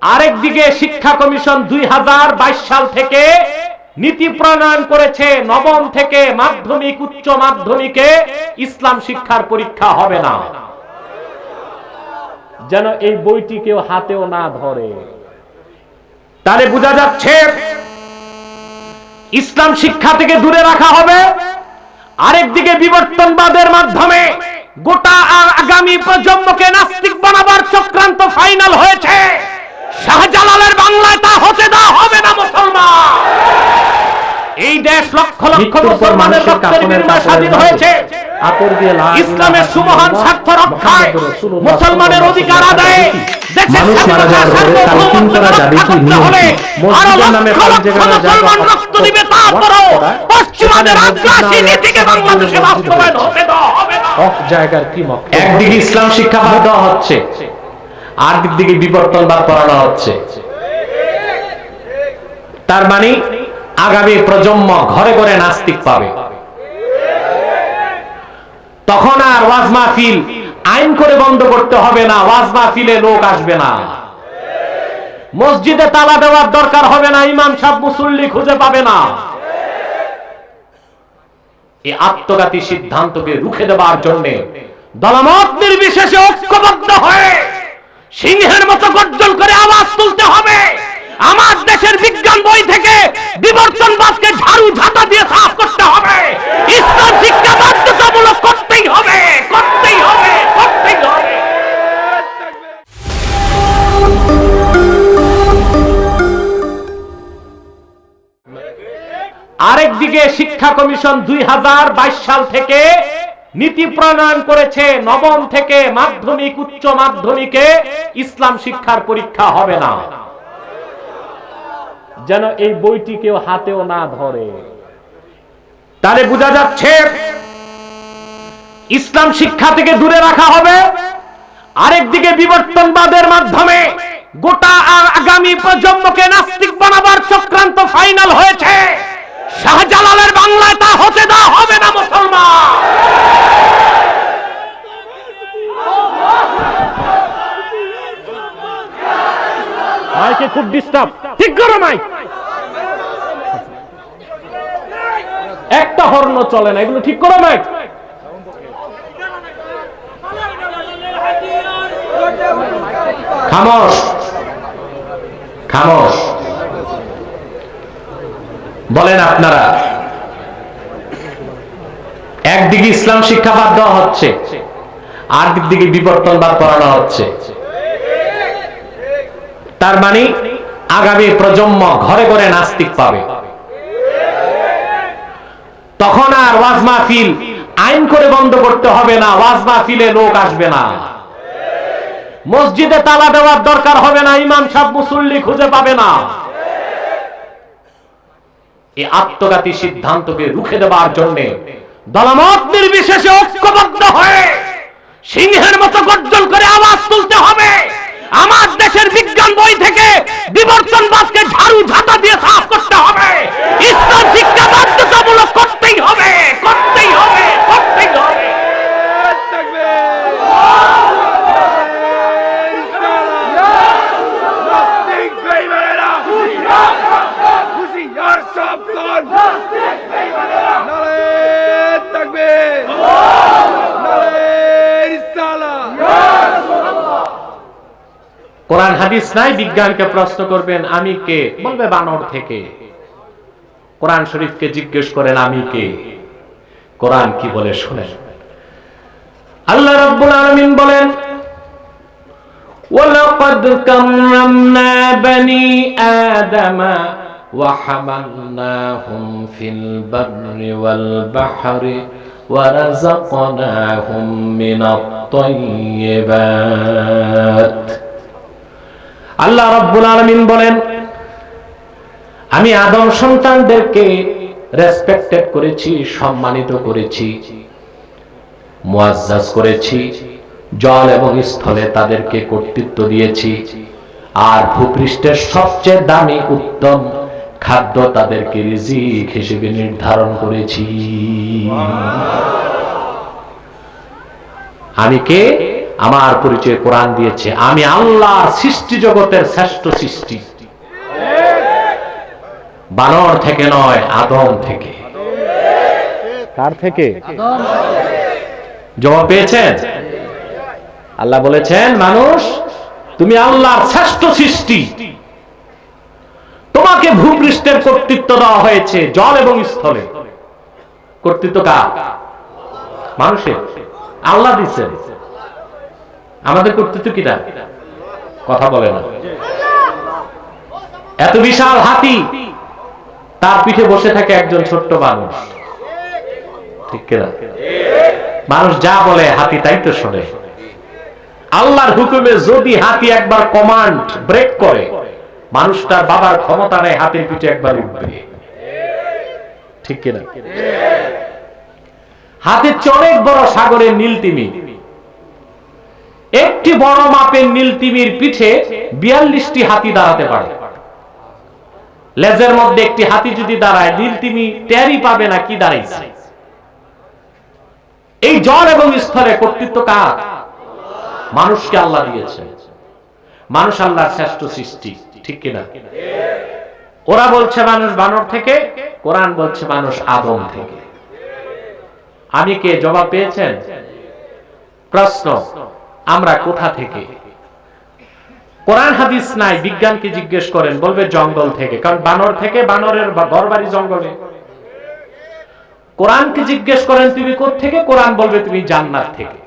আরেকদিকে শিক্ষা কমিশন দুই হাজার বাইশ সাল থেকে নীতি প্রণয়ন করেছে, নবম থেকে মাধ্যমিক, উচ্চ মাধ্যমিকে ইসলাম শিক্ষার পরীক্ষা হবে না। যেন এই বইটি কেউ হাতেও না ধরে। তাহলে বোঝা যাচ্ছে, ইসলাম শিক্ষা থেকে দূরে রাখা হবে আরেকদিকে বিবর্তনবাদের মাধ্যমে গোটা আ- আগামী প্রজন্মকে নাস্তিক বানাবার চক্রান্ত ফাইনাল হয়েছে শাহজালালের বাংলায় তা হতে দেওয়া হবে না মুসলমান এই দেশ লক্ষ লক্ষ মানুষের রক্তের বিনিময়ে স্বাধীন হয়েছে। ইসলামের সুমহান স্বার্থ রক্ষায় মুসলমানের অধিকার আদায়ে একদিকে ইসলাম শিক্ষা দেওয়া হচ্ছে। আর দিকে বিবর্তনবাদ পড়ানো হচ্ছে। তার মানে আগামী প্রজন্ম ঘরে ঘরে নাস্তিক পাবে। তখন আর ওয়াজ মাহফিল আইন করে বন্ধ করতে হবে না, ওয়াজ মাহফিলে লোক আসবে না। মসজিদে তালা দেওয়ার দরকার হবে না, ইমাম সাহেব মুসল্লি খুঁজে পাবে না। এই আত্মঘাতী সিদ্ধান্তকে রুখে দেওয়ার জন্য দলমত নির্বিশেষে ঐক্যবদ্ধ হয়ে সিংহের মতো গর্জন করে আওয়াজ তুলতে হবে। আমার দেশের বিজ্ঞান বই থেকে বিবর্তনবাদকে ঝাড়ু ঝাঁটা দিয়ে সাফ করতে হবে। ইসলাম শিক্ষা বাধ্যতামূলক করতেই হবে করতেই হবে করতেই হবে। আরেকদিকে শিক্ষা কমিশন দুই হাজার বাইশ সাল থেকে নীতি প্রণয়ন করেছে, নবম থেকে মাধ্যমিক, উচ্চ মাধ্যমিকে ইসলাম শিক্ষার পরীক্ষা হবে না। যেন এই বইটি কেউ হাতেও না ধরে। তাহলে বোঝা যাচ্ছে, ইসলাম শিক্ষা থেকে দূরে রাখা হবে, আরেকদিকে বিবর্তনবাদের মাধ্যমে গোটা আগামী প্রজন্মকে নাস্তিক বানাবার চক্রান্ত ফাইনাল হয়েছে। শাহজালালের বাংলায় তা হতে দেওয়া হবে না, মুসলমান! মাইকে খুব ডিস্টার্ব ঠিক করো, মাইক। একটা হর্ন চলে না, এগুলো ঠিক করো, মাইক। খামোশ খামোশ বলেন আপনারা, একদিকে ইসলাম শিক্ষা বাদ দেওয়া হচ্ছে আর দিকে বিবর্তনবাদ পড়ানো হচ্ছে। তার মানে আগামী প্রজন্ম ঘরে ঘরে নাস্তিক পাবে। তখন আর ওয়াজ মাহফিল আইন করে বন্ধ করতে হবে না, ওয়াজ মাহফিলে লোক আসবে না। মসজিদে তালা দেওয়ার দরকার হবে না, ইমাম সাহেব মুসল্লি খুঁজে পাবে না। এই আত্মঘাতী সিদ্ধান্তকে রুখে দেওয়ার জন্য দলমত নির্বিশেষে ঐক্যবদ্ধ হয়ে সিংহের মতো গর্জন করে আওয়াজ তুলতে হবে। আমার দেশের বিজ্ঞান বই থেকে বিবর্তনবাদকে ঝাড়ু ঝাঁটা দিয়ে সাফ করতে হবে ইসলাম শিক্ষা বাধ্যতামূলক করতেই হবে করতেই হবে করতেই হবে নাস্তিক বেঈমানেরা হুঁশিয়ার সাবধান নারে তাকবীর নারে রিসালাত কোরআন হাদিস নাই বিজ্ঞানকে প্রশ্ন করবেন আমি কে বলবে বানর থেকে কোরআন শরীফকে জিজ্ঞেস করেন আমি কে কোরআন কি বলে শুনেন আল্লাহ রাব্বুল আলামিন বলেন ওয়ালাকাদ কাররামনা বনি আদম وحملناهم في البر والبحر ورزقناهم من الطيبات আল্লাহ রব্বুল আলমিন বলেন, আমি আদম সন্তানদেরকে রেসপেক্টেড করেছি, সম্মানিত করেছি মুআজ্জাজ করেছি, জল এবং স্থলে তাদেরকে কর্তৃত্ব দিয়েছি। আর ভূপৃষ্ঠের সবচেয়ে দামি উত্তম খাদ্য তাদেরকে রিজিক হিসেবে নির্ধারণ করেছি। আমি কে? আমার পরিচয় কোরআন দিয়েছে। আমি আল্লাহর সৃষ্টি জগতের শ্রেষ্ঠ সৃষ্টি। বানর থেকে নয় আদম থেকে। কার থেকে? জবাব পেয়েছেন? আল্লাহ বলেছেন মানুষ তুমি আল্লাহর শ্রেষ্ঠ সৃষ্টি। তোমাকে ভূপৃষ্ঠের কর্তৃত্ব দেওয়া হয়েছে জল এবং স্থলে। কর্তৃত্ব কার? মানুষের। আল্লাহ দিচ্ছেন আমাদের কর্তৃত্ব কিনা কথা বলে না। এত বিশাল হাতি, তার পিঠে বসে থাকে একজন ছোট্ট মানুষ। ঠিক কিনা? মানুষ যা বলে হাতি তাই তো শোনে। আল্লাহর হুকুমে যদি হাতি একবার কমান্ড ব্রেক করে, মানুষ তার বাবার ক্ষমতা নেই হাতের পিঠে একবার উঠবে। ঠিক কিনা? হাতের চেয়ে অনেক বড় সাগরের নীল তিমি। একটি বড় মাপের নীল তিমির পিঠে বিয়াল্লিশটি হাতি দাঁড়াতে পারে। লেজের মধ্যে একটি হাতি যদি দাঁড়ায়, নীল তিমি টেরই পাবে না কি দাঁড়াইছে। এই জল এবং স্থলে কর্তৃত্ব কার? মানুষকে আল্লাহ দিয়েছে। মানুষ আল্লাহর শ্রেষ্ঠ সৃষ্টি, ঠিক কিনা? ওরা বলছে মানুষ বানর থেকে, কোরআন বলছে মানুষ আদম থেকে। আমি কে জবাব পেয়েছেন? প্রশ্ন আমরা কোথা থেকে কোরআন হাদিস নাই বিজ্ঞানকে জিজ্ঞেস করেন বলবে জঙ্গল থেকে কারণ বানর থেকে বানরের ঘর বাড়ি জঙ্গলে কোরআনকে জিজ্ঞেস করেন তুমি থেকে কোরআন বলবে তুমি জান্নাত থেকে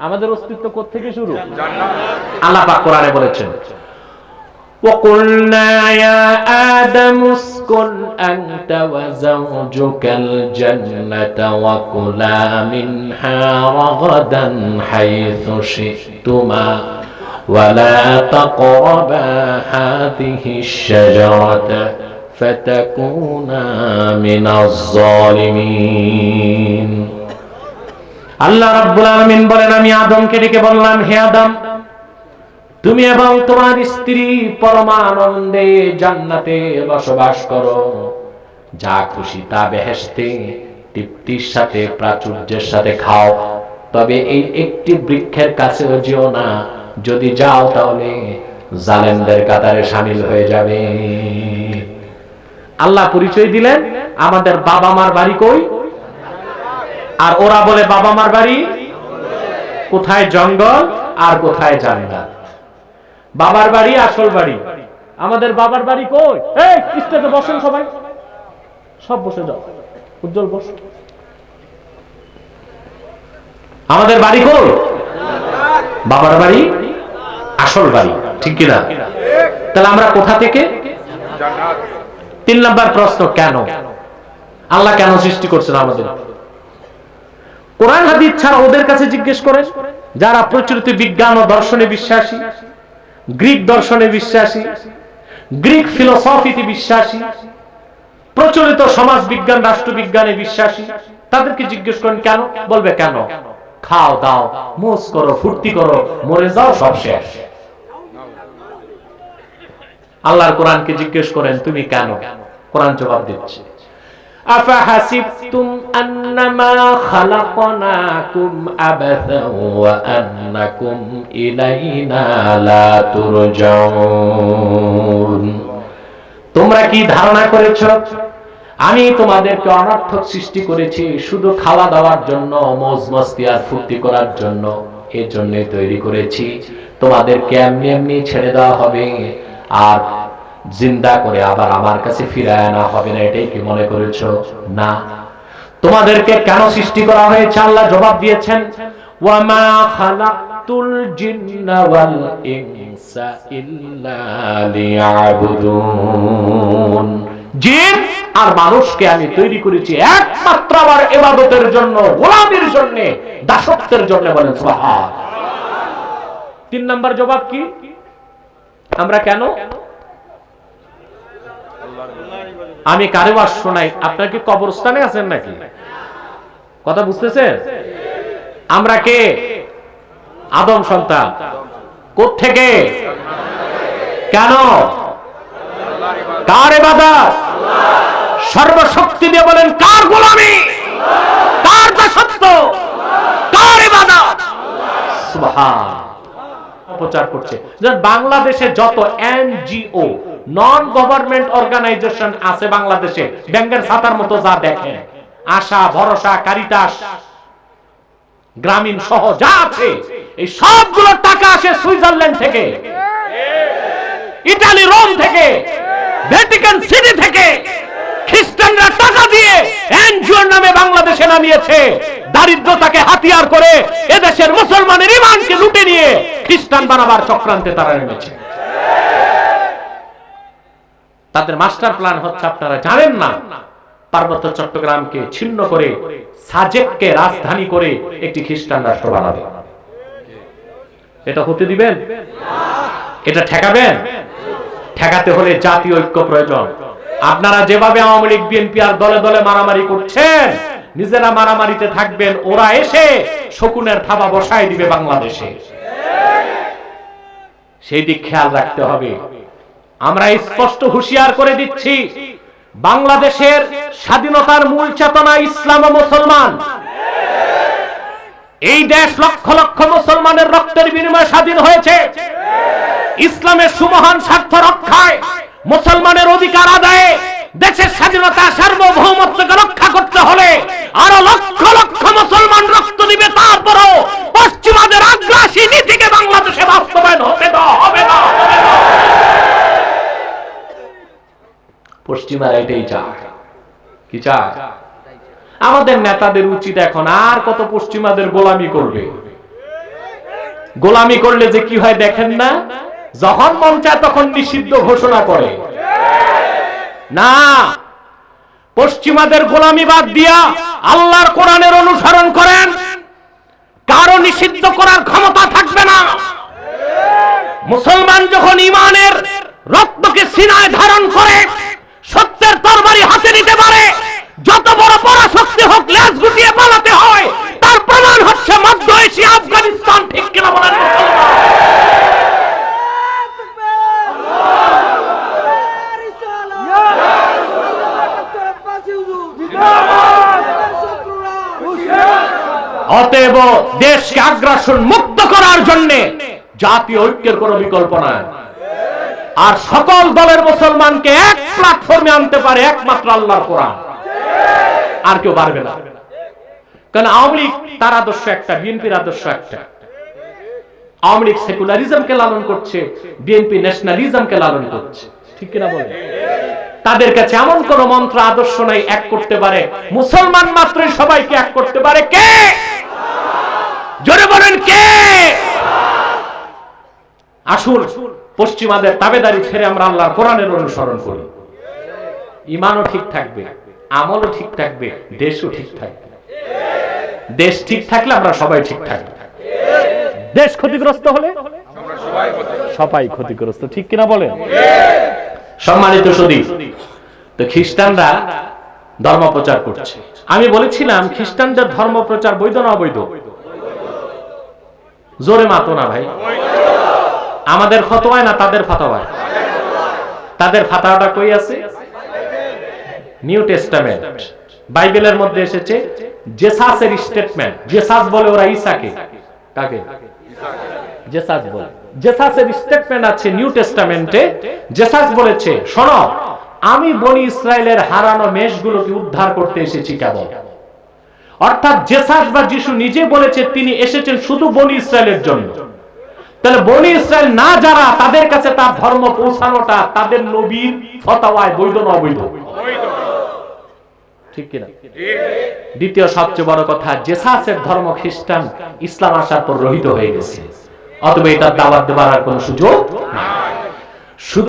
আমাদের অস্তিত্ব থেকে শুরু আল্লাহ পাক কোরআনে বলেছেন وقلنا يا آدم اسكن أنت وزوجك الجنة وكلا منها رغدا حيث شئتما ولا تقربا هذه الشجرة فتكونا من الظالمين আল্লাহ রাব্বুল আলামিন বলেন আমি আদমকে ডেকে বললাম হে আদম তুমি এবং তোমার স্ত্রী পরমানন্দে জান্নাতে বসবাস করো। যা খুশি তা বেহেশতে, তৃপ্তির সাথে, প্রাচুর্যের সাথে খাও। তবে এই একটি বৃক্ষের কাছেও যেও না। যদি যাও তাহলে জালেমদের কাতারে সামিল হয়ে যাবে। আল্লাহ পরিচয় দিলেন, আমাদের বাবা মার বাড়ি কই? আর ওরা বলে বাবা মার বাড়ি কোথায় জঙ্গল আর কোথায় জান্নাত? বাবার বাড়ি, আসল বাড়ি। আমাদের বাবার বাড়ি কই? এই বসেন সবাই। সব বসে যাও। উজ্জ্বল বস। আমাদের বাড়ি কই? বাবার বাড়ি, আসল বাড়ি। ঠিক কিনা? তাহলে আমরা কোথা থেকে? তিন নাম্বার প্রশ্ন, কেন? আল্লাহ কেন সৃষ্টি করছেন আমাদের? কোরআন হাদিস ছাড়া ওদের কাছে জিজ্ঞেস করেন, যারা প্রচলিত বিজ্ঞান ও দর্শনে বিশ্বাসী। গ্রিক দর্শনে বিশ্বাসী, গ্রিক ফিলোসফিতে বিশ্বাসী, প্রচলিত সমাজ বিজ্ঞান রাষ্ট্রবিজ্ঞানে বিশ্বাসী। তাদেরকে জিজ্ঞেস করেন, কেন? বলবে, কেন? খাও, দাও মোজ করো, ফুর্তি করো, মরে যাও, সব শেষ। আল্লাহর কোরআনকে জিজ্ঞেস করেন, তুমি কেন? কোরআন জবাব দিচ্ছে। أفحسبتم أنما خلقناكم عبثا وأنكم إلينا لا ترجعون তোমরা কি ধারণা করেছ আমি তোমাদেরকে অনর্থক সৃষ্টি করেছি শুধু খাওয়া দাওয়ার জন্য মজ মস্তি আর ফুর্তি করার জন্য এর জন্য তৈরি করেছি তোমাদেরকে এমনি এমনি ছেড়ে দেওয়া হবে আর জিন্দা করে আবার আমার কাছে ফিরায় আনা হবে না, এটাই কি মনে করেছ? না। তোমাদেরকে কেন সৃষ্টি করা হয়েছে? আল্লাহ জবাব দিয়েছেন আর মানুষকে আমি তৈরি করেছি একমাত্র আমার ইবাদতের জন্য, গোলামির জন্য, দাসত্বের জন্য বলেন তিন নাম্বার জবাব কি? আমরা কেন আমি কারে বাস শোনাই। আপনার কি কবরস্থানে আছেন নাকি? কথা বুঝতেছেন? আমরা কে? আদম সন্তান। থেকে কেন? কার এবাদত সর্বশক্তি দিয়ে বলেন, কার গোলামি? কার দাসত্ব? কার ইবাদত? দাও সুবহান। প্রচার করছে। বাংলাদেশে যত এনজিও নন গভর্নমেন্ট অর্গানাইজেশন আছে বাংলাদেশে। ব্যাংকের ছাতার মতো যা দেখেন। আশা, ভরসা, কারিতাস, গ্রামীণ সহ যা আছে, এই সবগুলোর টাকা আসে সুইজারল্যান্ড থেকে। ইটালি, রোম থেকে। ভ্যাটিকান সিটি থেকে। খ্রিস্টানরা টাকা দিয়ে এনজিওর নামে বাংলাদেশে নামিয়েছে। দারিদ্রতাকে হাতিয়ার করে এদেশের মুসলমানের ইমানকে লুটে নিয়ে খ্রিস্টান বানাবার চক্রান্তে তারা নেমেছে। তাদের মাস্টার প্ল্যান হচ্ছে আপনারা জানেন না। পার্বত্য চট্টগ্রামকে ছিন্ন করে সাজেককে রাজধানী করে একটি খ্রিস্টান রাষ্ট্র বানাবে। এটা হতে দিবেন? এটা ঠেকাবেন? ঠেকাতে হলে জাতীয় ঐক্য প্রয়োজন। আপনারা যেভাবে আওয়ামী লীগ বিএনপি আর দলে দলে মারামারি করছেন, নিজেরা মারামারিতে থাকবেন, ওরা এসে শকুনের থাবা বসায় দিবে বাংলাদেশে। সেই দিক খেয়াল রাখতে হবে। আমরা স্পষ্ট হুঁশিয়ার করে দিচ্ছি, বাংলাদেশের স্বাধীনতার মূল চেতনা ইসলাম ও মুসলমান। এই দেশ লক্ষ লক্ষ মুসলমানের রক্তের বিনিময়ে স্বাধীন হয়েছে। ইসলামের সুমহান স্বার্থ রক্ষায়, মুসলমানের অধিকার আদায়ে, দেশের স্বাধীনতা সার্বভৌমত্বকে রক্ষা করতে হলে আরও লক্ষ লক্ষ মুসলমান রক্ত দিবে তারপরও পশ্চিমাদের আগ্রাসী নীতিকে বাংলাদেশে বাস্তবায়ন হতে দেওয়া হবে না হবে না। পশ্চিমারা এটাই চায় কি চায় আমাদের নেতাদের উচিত এখন আর কত পশ্চিমাদের গোলামি করবে। গোলামি করলে যে কি হয় দেখেন না? যখন মন চায় তখন নিষিদ্ধ ঘোষণা করে। না। পশ্চিমাদের গোলামি বাদ দিয়া আল্লাহর কোরআনের অনুসরণ করেন। কারও নিষিদ্ধ করার ক্ষমতা থাকবে না। মুসলমান যখন ইমানের রক্তকে সিনায় ধারণ করে সত্যের তরবারি হাতে নিতে পারে। যত বড় পরাশক্তি হোক, লেজ গুটিয়ে পালাতে হয়। তার প্রমাণ হচ্ছে মধ্য এশিয়া, আফগানিস্তান, ঠিক কিনা বলেন? অতএব দেশকে আগ্রাসন মুক্ত করার জন্য জাতীয় ঐক্যের কোন বিকল্প নাই। আর সকল দলের মুসলমানকে এক প্ল্যাটফর্মে আনতে পারে একমাত্র আল্লাহর কোরআন। আর কেউ পারবে না। কারণ আওয়ামী লীগ তার আদর্শ একটা, বিএনপির আদর্শ একটা। আওয়ামী লীগ সেকুলারিজমকে লালন করছে, বিএনপি ন্যাশনালিজমকে লালন করছে। ঠিক কিনা বলে তাদের কাছে এমন কোন মন্ত্র, আদর্শ নাই, এক করতে পারে। মুসলমান মাত্রই সবাইকে এক করতে পারে কে? জোরে বলেন কে? আসুন, পশ্চিমাদের তাবেদারি ছেড়ে আমরা আল্লাহর কোরআনের অনুসরণ করি। ইমানও ঠিক থাকবে, আমলও ঠিক থাকবে, দেশও ঠিক থাকবে। দেশ ঠিক থাকলে আমরা সবাই ঠিক থাকবে। দেশ ক্ষতিগ্রস্ত হলে সবাই ক্ষতিগ্রস্ত, ঠিক কিনা বলেন? সম্মানিত সদী, তো খ্রিস্টানরা ধর্ম প্রচার করছে। আমি বলেছিলাম, খ্রিস্টানদের ধর্ম প্রচার বৈধ না অবৈধ? জোরে মাতো না ভাই। আমাদের ফতোয়ায় না তাদের ফতোয়ায়? তাদের ফাতাওয়াটা কই আছে? New Testament. বাইবেলের মধ্যে এসেছে, জেসাসের স্টেটমেন্ট জেসাস বলে ওরা ঈসাকে কাকে? জেসাস বলে। জেসাসের স্টেটমেন্ট আছে নিউ টেস্টামেন্টে। জেসাস বলেছে, শোনো, আমি বনি ইসরায়েলের হারানো মেষগুলোকে উদ্ধার করতে এসেছি কেবল। অর্থাৎ জেসাস বা যিশু নিজে বলেছে, তিনি এসেছেন শুধু বনি ইসরায়েলের জন্য। তাহলে বনি ইসরায়েল না যারা, তাদের কাছে তার ধর্ম পৌঁছানোটা তাদের নবীর ফতাওয়ায় বৈধ না অবৈধ? ঠিক কিনা? দ্বিতীয় সবচেয়ে বড় কথা, জেসাসের ধর্ম খ্রিস্টান ইসলাম আসার পর রহিত হয়ে গেছে। অতএব এটা দাওয়াত দেওয়ার আর কোনো সুযোগ নাই।